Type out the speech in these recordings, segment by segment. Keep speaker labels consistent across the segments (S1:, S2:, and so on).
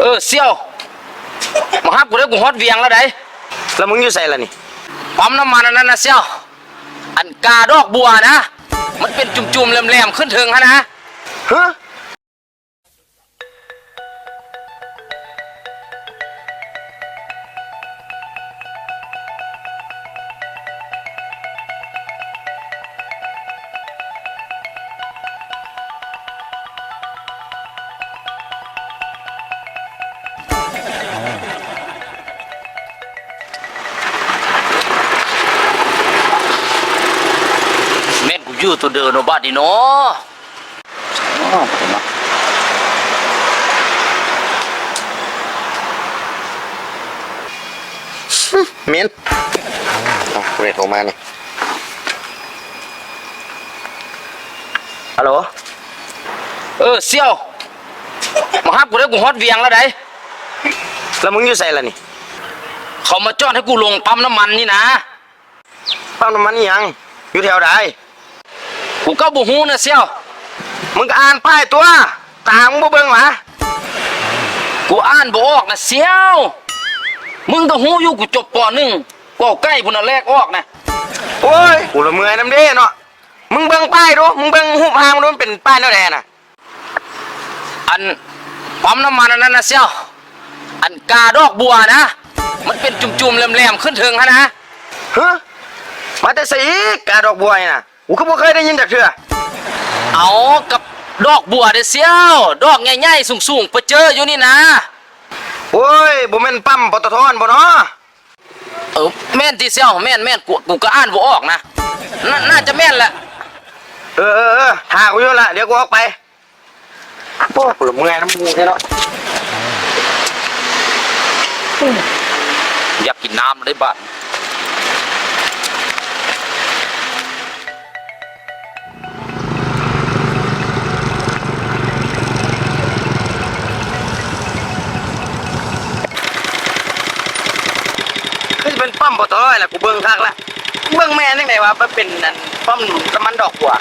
S1: เออเซี่ยวมาหากูได้กูฮอดเวียงแล้วได้
S2: แล้วมึงอยู่ใส่ละนี่
S1: ปั๊มน้ำมันอันนั้นนะเซี่ยว อันกาดอกบัวนะ มันเป็นจุ่มๆแหลมๆขึ้นเทิงฮะนะ
S2: ฮะ
S1: อยู่ตัวเดินโนบัดนี่เนาะ
S2: เมนอะกูเลยโทรมานี่ฮัลโหล
S1: เออเสี่ยวมาหากูได้กูฮอดเวียงแล้วได้
S2: แล้วมึงอยู่ใส่ละนี่
S1: เขามาจอดให้กูลงปั๊มน้ำมันนี่นะ
S2: ปั๊มน้ำมันอิหยัง อยู่แถวใด
S1: กูก็บ่ฮู้นะเสี่ยว
S2: มึงก็อ่านป้ายตัว ตามึงบ่เบิ่งหวะ
S1: กูอ่านบ่ออกนะเสี่ยว มึงก็ฮู้อยู่กูจบปหนึ่งกูเอาใกล้พุ่นนะแรกออกนะ
S2: โอ้ยกูละเมื่อยน้ำเด้เนาะ มึงเบิ่งป้ายดู มึงเบิ่งหูพางมันดูมันเป็นป้ายแนวใดน่ะ
S1: อันปั๊มน้ำมันอันนั้นนะเสี่ยว อันกาดอกบัวนะ มันเป็นจุ่มๆแหลมๆขึ้นเทิงฮะนะ
S2: ฮะมาแต่ใส่อีกกาดอกบัวนี่น่ะ กูก็บ่เคยได้ยินจากเทื่อ
S1: เอากับดอกบัวเด้อเสี่ยว ดอกใหญ่ๆสูงๆไปเจออยู่นี่นะ
S2: โอ้ยบ่แม่นปั๊มปตทบ่เนาะ
S1: เออแม่นที่เสี่ยวแม่นแม่นกูกูก็อ่านบ่ออกนะน่าน่าจะแม่นแหละ
S2: เออเออเออหากูอยู่ละเดี๋ยวกูออกไปโอ้กูละเมื่อยน้ำมูกเนาะ
S1: อยากกินน้ำเลยบัด
S2: ป็นปั๊มปตทแหละกูเบิ่งคักละเบิ่งแม่นจังไดวะมันเป็นอันป้อมน้ำมันดอกบัว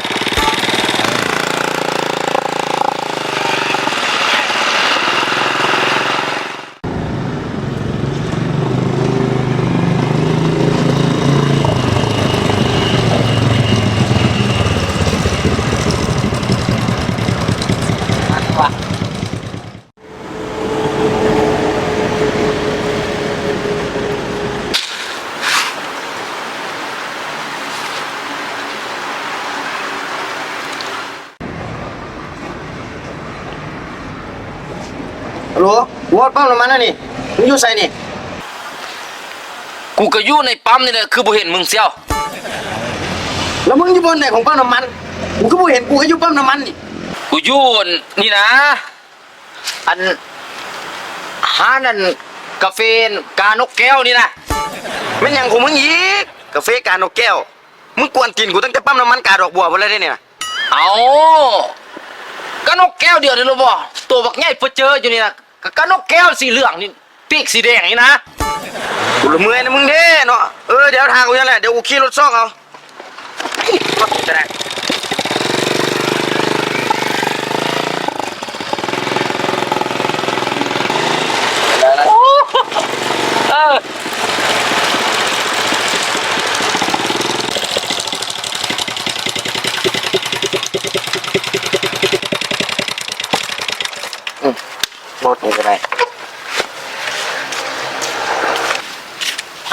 S2: ฮัลโหลวอดปั๊มน้ำมันนะนี่มึงอยู่ใส่นี่
S1: กูก็อยู่ในปั๊มนี่แหละคือบ่เห็นมึงเสี่ยว
S2: แล้วมึงอยู่บนไหนของปั๊มน้ำมันกูก็บ่เห็นกูก็อยู่ปั๊มน้ำมันนี่
S1: กูอยู่นี่นะ อันหานั่นกาแฟกานกแก้วนี่นะ
S2: แม่นหยังของมึงอีกกาแฟกานกแก้ว มึงกวนกินกูตั้งแต่ปั๊มน้ำมันกาดอกบัวบ่เลยเด้เนี่ย
S1: เอากา นกแก้วเดียวนี่รู้บ่ตัวบักใหญ่เพื่อเจออยู่นี่นะกกะนกแก้วสีเหลืองนี่ปีกสีแดงนี่นะ
S2: กูละเมื่อยนะมึงเด้เนาะเออเดี๋ยวทางกูนั่นแหละเดี๋ยวกูขี่รถซ่องเอาจะได้
S1: เออ
S2: รถนี่ก็ได้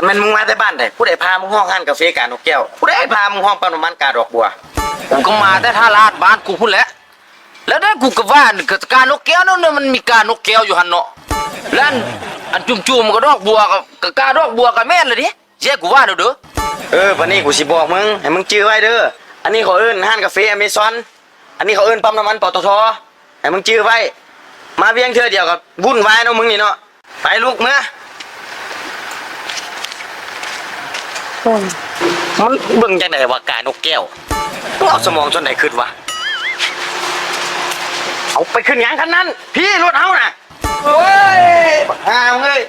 S2: ทำไมมึงมาแต่บ้านได้ผู้ใดพามึงห้องหันกาแฟกานกแก้วผู้ใดพามึงห้องปั๊มน้ำมันกาดอกบัว
S1: กูก็มาแต่ท่าลาดบ้านกูพุ่นแหละแล้วได้กูก็ว่านี่ก็กานกแก้วนั่นน่ะมันมีกานกแก้วอยู่หันเนาะแล้วอันจุ่มๆก็ดอกบัวก็ก็กาดอกบัวก็แม่นเลยดิเจ๊กูว่าเด้อเด้อ
S2: เออวันนี้กูสิบอกมึงให้มึงจื้อไว้เด้ออันนี้เขาเอิ้นห้านกาแฟอเมซอนอันนี้เขาเอิ้นปั๊มน้ำมันปตทให้มึงจื้อไว้มาเพียงเทื่อเดียวกับวุ่นวายเนาะมึงนี่เนาะไปลูกเมื่อ โอ้มันเบิ่งจังไนว่ากายนกแก้วมึงเอาสมองส่วนไหนขึ้นวะเอาไปขึ้นหยังคันนั้น พี่รถเฮาน่ะเฮ้ยห้ามเลย